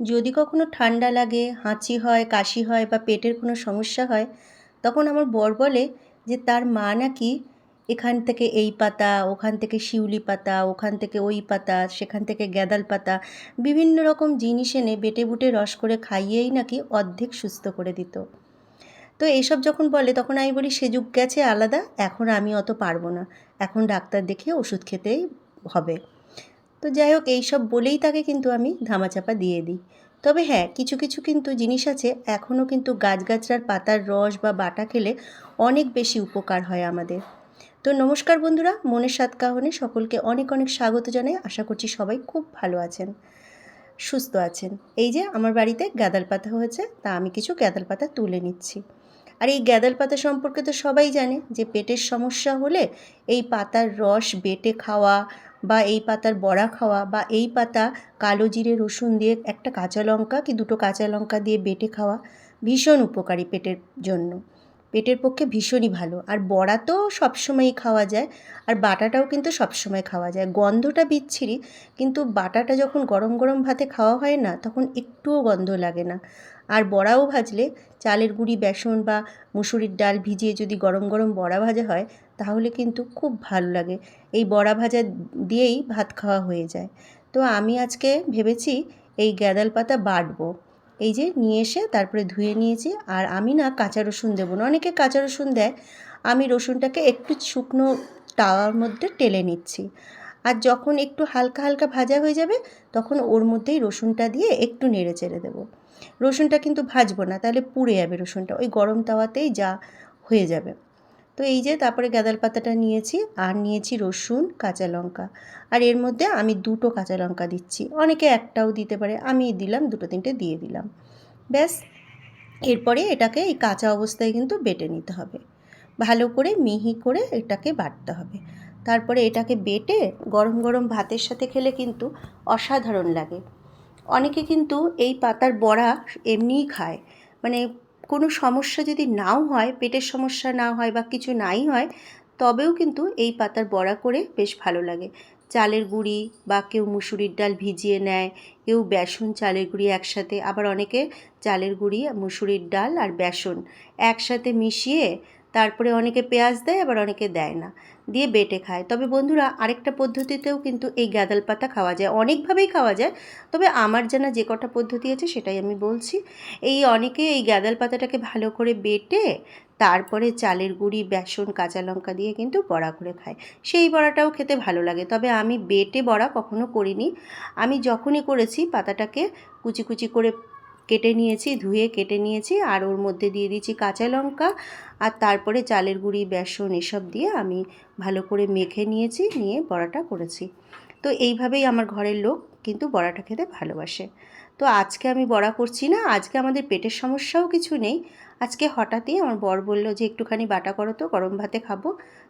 যদি কখনো ঠান্ডা লাগে, হাঁচি হয়, কাশি হয় বা পেটের কোনো সমস্যা হয়, তখন আমার বর বলে যে তার মা নাকি এখান থেকে এই পাতা, ওখান থেকে শিউলি পাতা, ওখান থেকে ওই পাতা, সেখান থেকে গ্যাদাল পাতা, বিভিন্ন রকম জিনিস এনে বেটে বুটে রস করে খাইয়েই নাকি অর্ধেক সুস্থ করে দিত। তো এইসব যখন বলে, তখন আমি বলি, সে যুগ গেছে, আলাদা, এখন আমি অত পারব না। এখন ডাক্তার দেখে ওষুধ খেতেই হবে। তো যাই হোক এইসব বলেই তাকে কিন্তু আমি ধামাচাপা দিয়ে দিই। তবে হ্যাঁ কিছু কিছু কিন্তু জিনিস আছে, এখনও কিন্তু গাছগাছড়ার পাতার রস বা বাটা খেলে অনেক বেশি উপকার হয় আমাদের। তো নমস্কার বন্ধুরা, মনের সাত কাহনে সকলকে অনেক অনেক স্বাগত জানাই। আশা করছি সবাই খুব ভালো আছেন, সুস্থ আছেন। এই যে আমার বাড়িতে গ্যাদাল পাতা হয়েছে, তা আমি কিছু গ্যাদাল পাতা তুলে নিচ্ছি। আর এই গ্যাদাল পাতা সম্পর্কে তো সবাই জানে যে পেটের সমস্যা হলে এই পাতার রস, বেটে খাওয়া বা এই পাতার বড়া খাওয়া বা এই পাতা কালো জিরে, রসুন দিয়ে একটা কাঁচা লঙ্কা কি দুটো কাঁচা লঙ্কা দিয়ে বেটে খাওয়া ভীষণ উপকারী পেটের জন্য। পেটের পক্ষে ভীষণই ভালো। আর বড়া তো সবসময়ই খাওয়া যায়, আর বাটাটাও কিন্তু সবসময় খাওয়া যায়। গন্ধটা বিচ্ছিরি, কিন্তু বাটাটা যখন গরম গরম ভাতে খাওয়া হয় না, তখন একটুও গন্ধ লাগে না। আর বড়াও ভাজলে চালের গুঁড়ি, বেসন বা মুসুরির ডাল ভিজিয়ে যদি গরম গরম বড়া ভাজা হয়, তাহলে কিন্তু খুব ভালো লাগে। এই বড়া ভাজা দিয়েই ভাত খাওয়া হয়ে যায়। তো আমি আজকে ভেবেছি এই গ্যাদাল পাতা বাটবো। এই যে নিয়ে এসে তারপরে ধুয়ে নিয়েছি। আর আমি না কাঁচা রসুন দেবো না। অনেকে কাঁচা রসুন দেয়। আমি রসুনটাকে একটু শুকনো তাওয়ার মধ্যে টেলে নিচ্ছি। আর যখন একটু হালকা হালকা ভাজা হয়ে যাবে, তখন ওর মধ্যেই রসুনটা দিয়ে একটু নেড়ে চেড়ে দেবো। রসুনটা কিন্তু ভাজবো না, তাহলে পুড়ে যাবে রসুনটা। ওই গরম তাওয়াতেই যা হয়ে যাবে। তো এই যে তারপরে গাঁদাল পাতাটা নিয়েছি, আর নিয়েছি রসুন, কাঁচা লঙ্কা। আর এর মধ্যে আমি দুটো কাঁচা লঙ্কা দিচ্ছি। অনেকে একটাও দিতে পারে, আমি দিলাম, দুটো তিনটে দিয়ে দিলাম। ব্যাস, এরপরে এটাকে এই কাঁচা অবস্থায় কিন্তু বেটে নিতে হবে। ভালো করে মিহি করে এটাকে বাটতে হবে। তারপরে এটাকে বেটে গরম গরম ভাতের সাথে খেলে কিন্তু অসাধারণ লাগে। অনেকে কিন্তু এই পাতার বড়া এমনিই খায়। মানে কোনো সমস্যা যদি নাও হয়, পেটের সমস্যা না হয় বা কিছু নাই হয়, তবেও কিন্তু এই পাতার বড়া করে বেশ ভালো লাগে। চালের গুঁড়ি বা কেউ মুসুরির ডাল ভিজিয়ে নেয়, কেউ বেসন, চালের গুঁড়ি একসাথে, আবার অনেকে চালের গুঁড়ি, মুসুরির ডাল আর বেসন একসাথে মিশিয়ে তারপরে অনেকে পেঁয়াজ দেয়, আবার অনেকে দেয় না। দিয়ে বেটে খায়। তবে বন্ধুরা, আরেকটা পদ্ধতিতেও কিন্তু এই গ্যাদাল পাতা খাওয়া যায়। অনেকভাবেই খাওয়া যায়, তবে আমার জানা যে কটা পদ্ধতি আছে সেটাই আমি বলছি। এই অনেকে এই গ্যাদাল পাতাটাকে ভালো করে বেটে, তারপরে চালের গুঁড়ি, বেসন, কাঁচা লঙ্কা দিয়ে কিন্তু বড়া করে খায়। সেই বড়াটাও খেতে ভালো লাগে। তবে আমি বেটে বড়া কখনো করিনি। আমি যখনই করেছি, পাতাটাকে কুচি কুচি করে কেটে নিয়েছি, ধুয়ে কেটে নিয়েছি, আর ওর মধ্যে দিয়ে দিয়েছি কাঁচা লঙ্কা, আর তারপরে চালের গুঁড়ি, বেসন এসব দিয়ে আমি ভালো করে মেখে নিয়েছি, নিয়ে বড়াটা করেছি। তো এইভাবেই আমার ঘরের লোক কিন্তু বড়াটা খেতে ভালোবাসে। তো আজকে আমি বড়া করছি না, আজকে আমাদের পেটের সমস্যাও কিছু নেই। আজকে হঠাৎই আমার বর বলল যে, একটুখানি বাটা করো তো, গরম ভাতে খাব।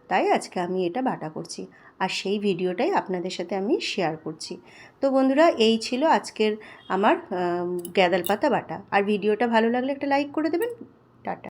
তাই আজকে আমি এটা বাটা করছি। আর সেই ভিডিওটাই আপনাদের সাথে আমি শেয়ার করছি। তো বন্ধুরা, এই ছিল আজকের আমার গ্যাদাল পাতা বাটা। আর ভিডিওটা ভালো লাগলে একটা লাইক করে দেবেন। টাটা।